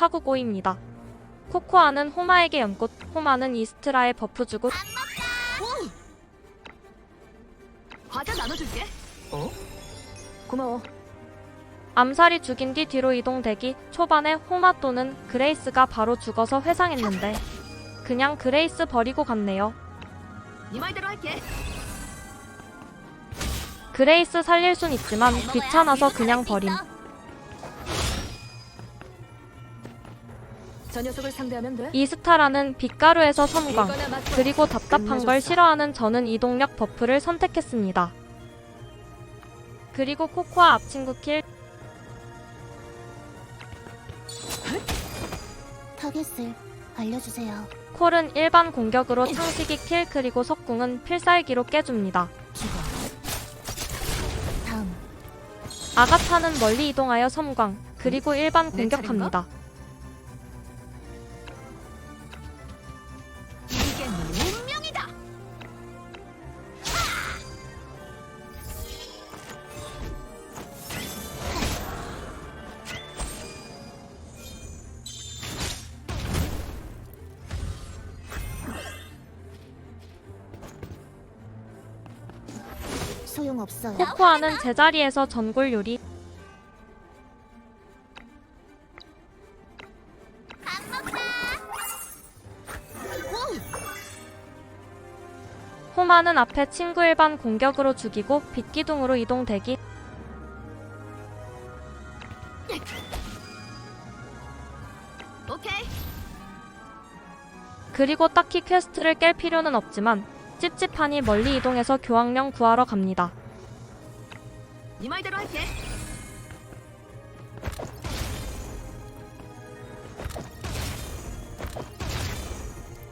파국오입니다. 코코아는 호마에게 연꽃, 호마는 이스트라에 버프 주고 과자 나눠줄게. 어? 고마워. 암살이 죽인 뒤 뒤로 이동되기 초반에 호마 또는 그레이스가 바로 죽어서 회상했는데 그냥 그레이스 버리고 갔네요. 네 말대로 할게. 그레이스 살릴 순 있지만 귀찮아서 그냥 버림. 저 녀석을 상대하면 돼. 이 스타라는 빛가루에서 섬광. 그리고 답답한 걸 싫어하는 저는 이동력 버프를 선택했습니다. 그리고 코코아 앞친구 킬, 타겟을 알려주세요. 콜은 일반 공격으로 창식이 킬, 그리고 석궁은 필살기로 깨줍니다. 아가타는 멀리 이동하여 섬광, 그리고 일반 내 공격합니다. 소용없어요. 코코아는 제자리에서 전골 요리, 호마는 앞에 친구 일반 공격으로 죽이고 빛기둥으로 이동 대기 오케이. 그리고 딱히 퀘스트를 깰 필요는 없지만 찝찝하니 멀리 이동해서 교황령 구하러 갑니다. 네 말대로 할게.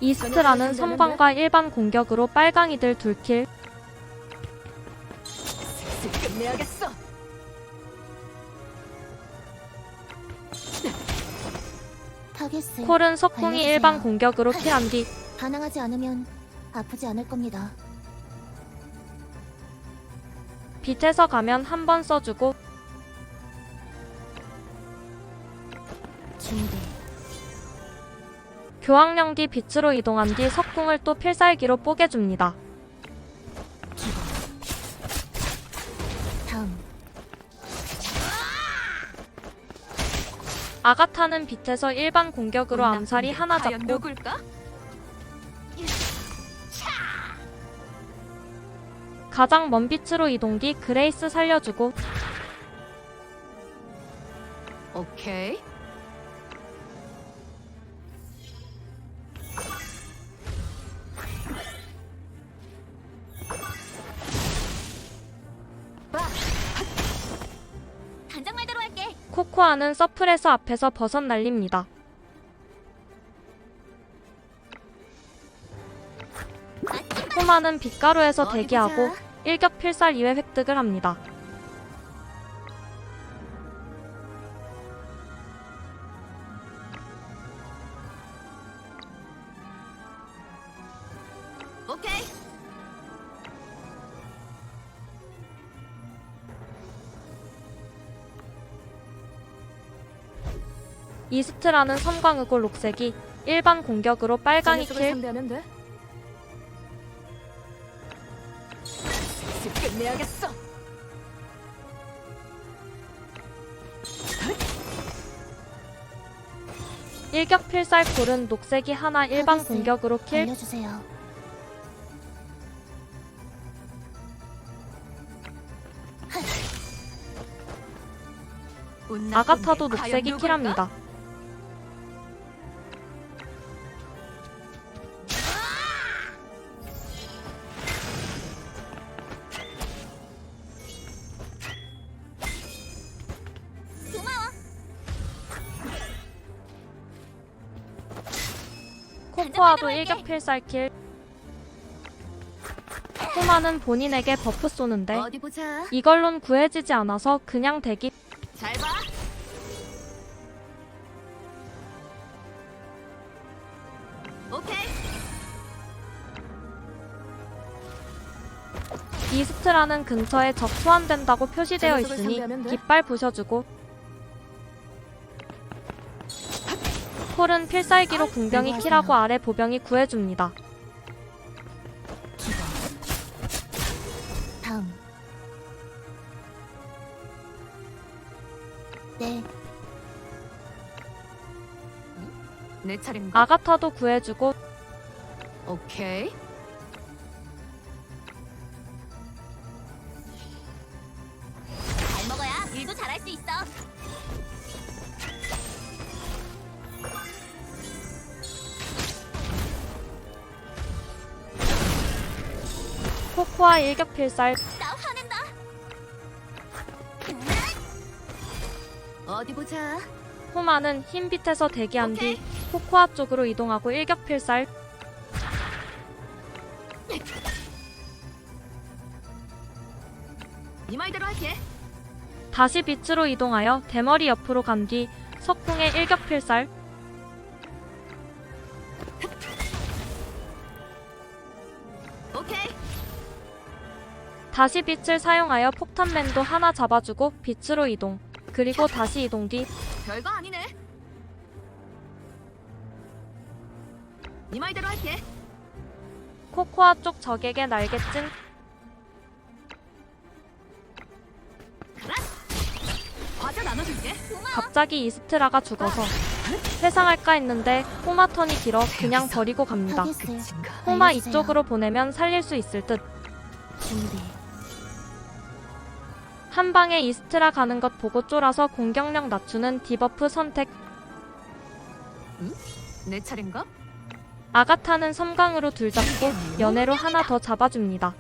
이스트라는 섬광과 일반 공격으로 빨강이들 둘킬 슬슬 끝내야겠어. 타겟을 콜은 석궁이 알려주세요. 일반 공격으로 킬한 뒤 반항하지 않으면 아프지 않을 겁니다. 빛에서 가면 한 번 써주고 준비. 교황령 뒤 빛으로 이동한 뒤 석궁을 또 필살기로 뽀개줍니다. 다음. 아가타는 빛에서 일반 공격으로 암살이 하나 과연 잡고 누굴까? 가장 먼 빛으로 이동 뒤 그레이스 살려주고 오케이. 단장 말대로 할게. 코코아는 서플에서 앞에서 버섯 날립니다. 호마는 빛가루에서 어디 대기하고. 일격 필살 2회 획득을 합니다. 오케이. 이스트라는 섬광의골 녹색이 일반 공격으로 빨강이 킬, 끝내야겠어. 일격 필살 콜은 녹색이 하나 일반 공격으로 킬, 알려주세요. 아가타도 녹색이? 킬합니다. 코코아도 일격 필살 킬. 호마는 본인에게 버프 쏘는데 어디 보자. 이걸론 구해지지 않아서 그냥 대기 잘 봐. 오케이. 이스트라는 근처에 적 소환된다고 표시되어 있으니. 깃발 부셔주고 콜은 필살기로 궁병이 안녕하세요. 킬하고 아래 보병이 구해줍니다. 다음. 네, 내 차례인가? 아가타도 구해주고 오케이. 아 일격 필살, 나 화낸다. 어디 보자. 호마는 흰 빛에서 대기한 뒤. 코코아 쪽으로 이동하고 일격 필살, 이 말대로 할게. 다시 빛으로 이동하여 대머리 옆으로 간 뒤 석궁의 일격 필살, 다시 빛을 사용하여 폭탄맨도 하나 잡아주고 빛으로 이동, 그리고 다시 이동 뒤 별거 아니네. 이 말대로 할게. 코코아 쪽 적에게 과자 나눠줄게. 갑자기 이스트라가 죽어서 회상할까 했는데 호마 턴이 길어 그냥 버리고 갑니다. 하겠어요. 호마. 이쪽으로 보내면 살릴 수 있을 듯. 준비. 한 방에 이스트라 가는 것 보고 쫄아서 공격력 낮추는 디버프 선택. 내 차례인가? 아가타는 섬광으로 둘 잡고 연애로 하나 더 잡아줍니다.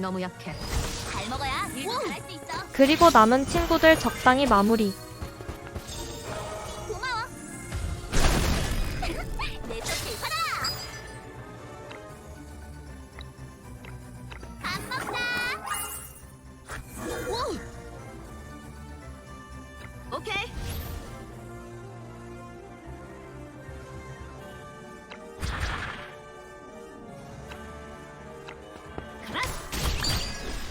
너무 약해. 잘 먹어야 일도 잘할 수 있어. 그리고 남은 친구들 적당히 마무리.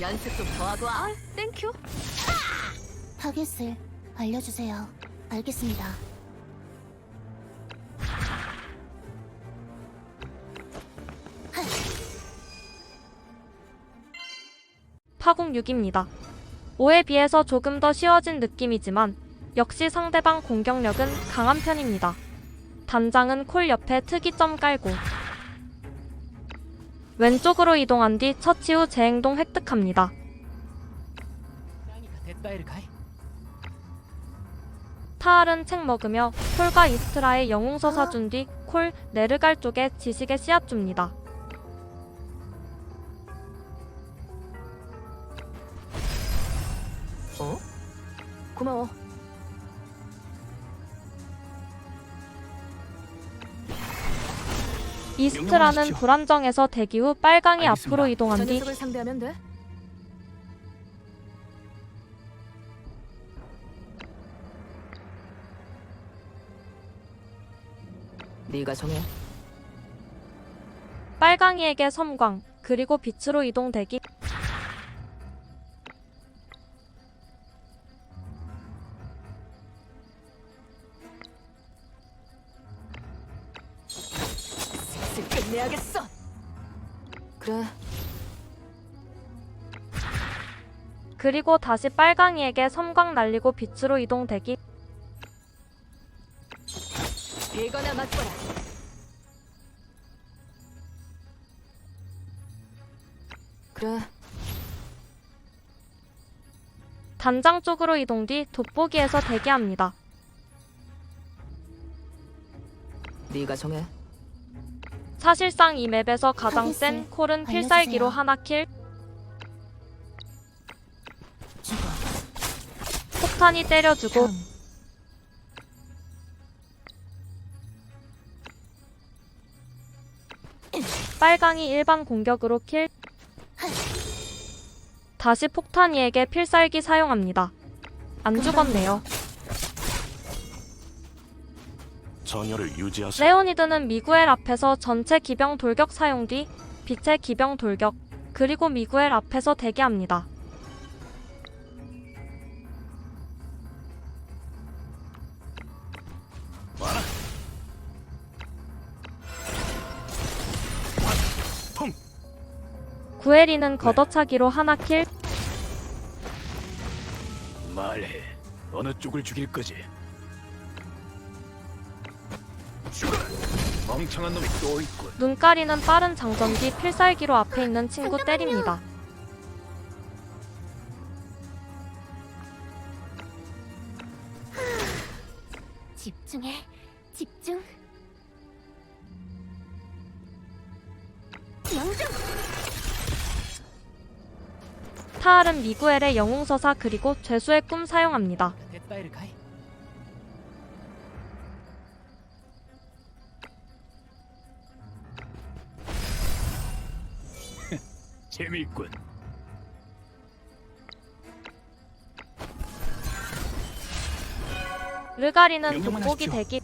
연습 좀 더 하고 와. 아, 땡큐. 타겟을 알려주세요. 알겠습니다. 파국 6입니다. 5에 비해서 조금 더 쉬워진 느낌이지만 역시 상대방 공격력은 강한 편입니다. 단장은 콜 옆에 특이점 깔고 왼쪽으로 이동한 뒤 처치 후 재행동 획득합니다. 타알은 책 먹으며 콜과 이스트라의 영웅서 사준 뒤 콜, 네르갈 쪽에 지식의 씨앗 줍니다. 어? 고마워. 이스트라는. 불안정해서 대기 후 빨강이 알겠습니다. 앞으로 이동한 저뒤 녀석을 상대하면 돼. 네가 정해. 빨강이에게 섬광 그리고 빛으로 이동 대기 그리고 다시 빨강이에게 섬광 날리고 빛으로 이동 대기 이거나 맛보라. 그래. 단장 쪽으로 이동 뒤 돋보기에서 대기합니다. 네가 정해. 사실상 이 맵에서 가장 센 하겠어요. 콜은 필살기로. 하나 킬, 폭탄이 때려주고. 빨강이 일반 공격으로 킬, 다시 폭탄이에게 필살기 사용합니다. 안 죽었네요. 전열을 유지하세요. 레오니드는 미구엘 앞에서 전체 기병 돌격 사용 뒤 빛의 기병 돌격, 그리고 미구엘 앞에서 대기합니다. 구에리는 걷어차기로 하나 킬, 말해. 어느 쪽을 죽일 거지? 죽어. 멍청한 놈이 또 있군. 눈가리는 빠른 장전기 필살기로 앞에 있는 친구 때립니다. 스타르는 미구엘의 영웅서사 그리고 죄수의 꿈 사용합니다. 재미있군. 르가리는 본보기 대기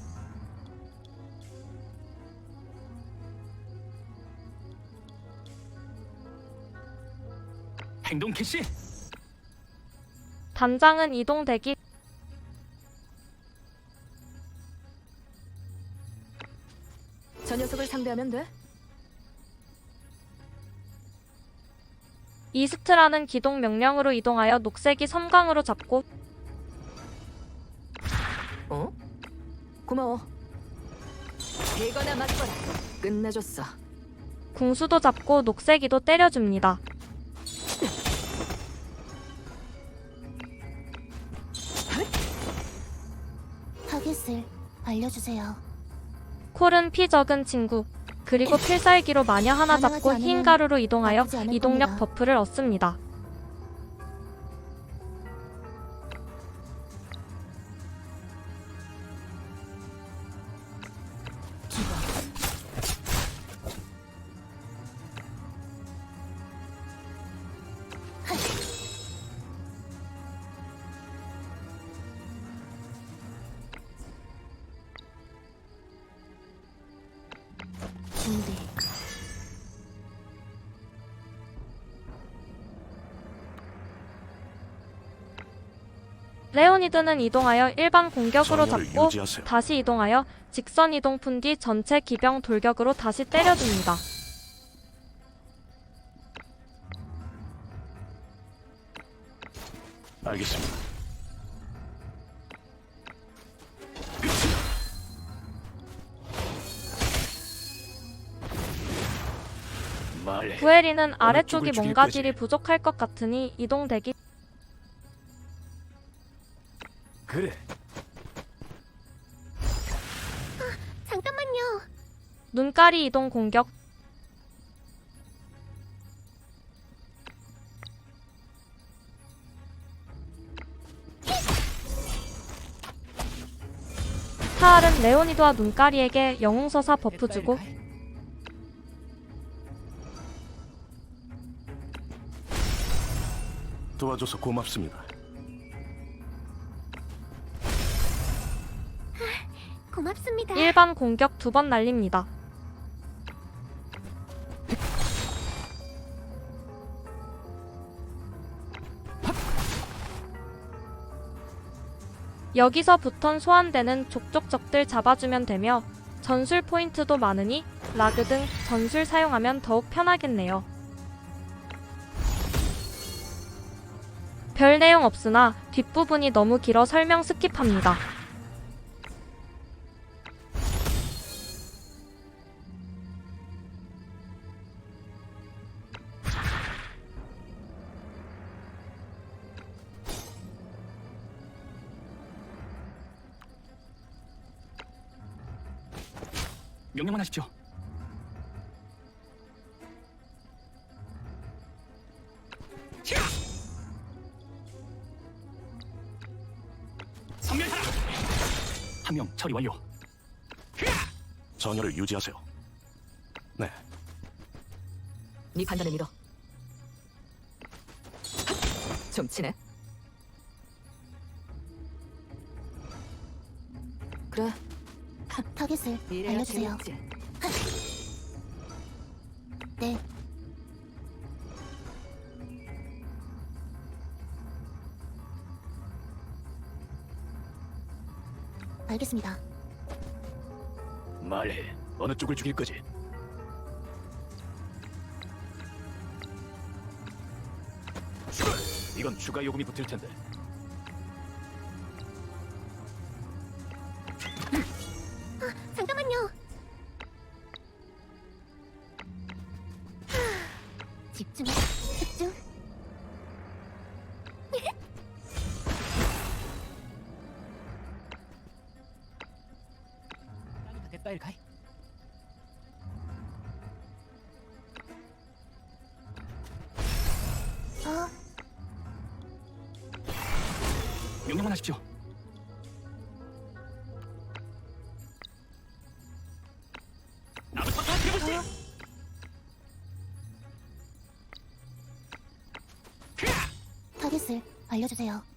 행동 캐시. 단장은 이동 대기, 저 녀석을 상대하면 돼? 이스트라는 기동 명령으로 이동하여 녹색이 섬광으로 잡고 어? 고마워. 이거나 맞거라. 끝내줬어. 궁수도 잡고 녹색이도 때려줍니다. 타겟을 알려주세요. 콜은 피 적은 친구, 그리고 필살기로 마녀 하나 잡고 흰 가루로 이동하여 이동력. 버프를 얻습니다. 레오니드는 이동하여 일반 공격으로 잡고. 다시 이동하여 직선 이동 푼 뒤 전체 기병 돌격으로 다시 때려줍니다. 알겠습니다. 구에리는 아래쪽이 뭔가 거지? 부족할 것 같으니 이동 대기 그래. 잠깐만요. 눈가리 이동 공격 타알은 레오니드와 눈가리에게 영웅서사 버프 주고 도와줘서 고맙습니다. 고맙습니다. 일반 공격 두 번 날립니다. 여기서부턴 소환되는 족족 적들 잡아주면 되며 전술 포인트도 많으니 라그 등 전술 사용하면 더욱 편하겠네요. 별 내용 없으나 뒷부분이 너무 길어 설명 스킵합니다. 명령만 하십시오. 선멸하라. 한 명 처리 완료. 전열을 유지하세요. 네, 네 판단을 믿어. 좀 치네. 그래, 곳을 알려주세요. 네. 알겠습니다. 말해. 어느 쪽을 죽일 거지? 이건 추가 요금이 붙을 텐데. 집 중, 집 중. 땅이 닿겠 다, 일카 이. 타겟을 알려주세요.